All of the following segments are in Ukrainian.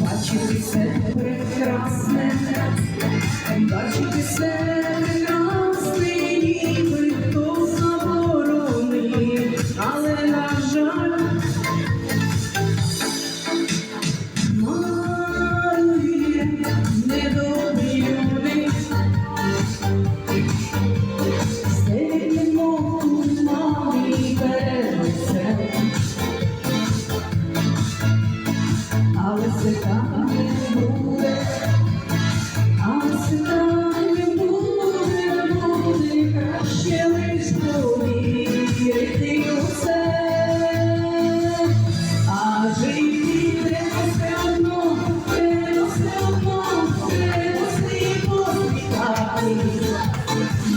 Бачити все прекрасне, бачити все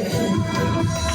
appreciation.